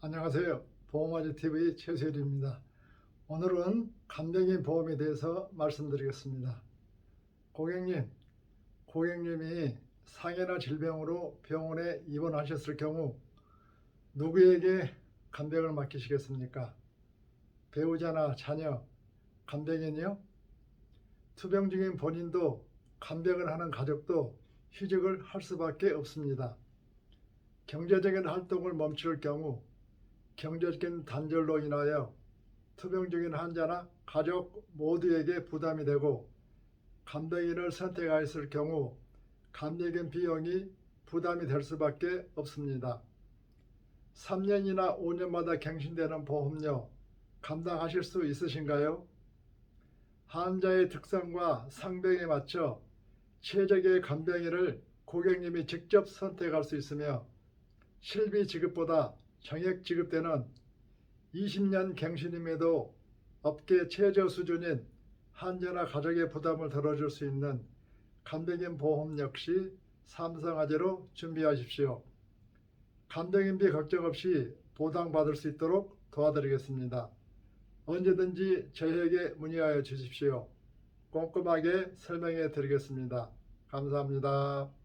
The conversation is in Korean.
안녕하세요. 보험아지 TV 최세일입니다. 오늘은 간병인 보험에 대해서 말씀드리겠습니다. 고객님, 고객님이 상해나 질병으로 병원에 입원하셨을 경우 누구에게 간병을 맡기시겠습니까? 배우자나 자녀, 간병인이요? 투병 중인 본인도 간병을 하는 가족도 휴직을 할 수밖에 없습니다. 경제적인 활동을 멈출 경우 경제적인 단절로 인하여 투병 중인 환자나 가족 모두에게 부담이 되고 간병인을 선택하였을 경우 간병인 비용이 부담이 될 수밖에 없습니다. 3년이나 5년마다 갱신되는 보험료 감당하실 수 있으신가요? 환자의 특성과 상병에 맞춰 최적의 간병인을 고객님이 직접 선택할 수 있으며 실비 지급보다 정액 지급되는 20년 갱신임에도 업계 최저 수준인 환자나 가족의 부담을 덜어줄 수 있는 간병인 보험 역시 삼성화재로 준비하십시오. 간병인비 걱정 없이 보상받을 수 있도록 도와드리겠습니다. 언제든지 저에게 문의하여 주십시오. 꼼꼼하게 설명해 드리겠습니다. 감사합니다.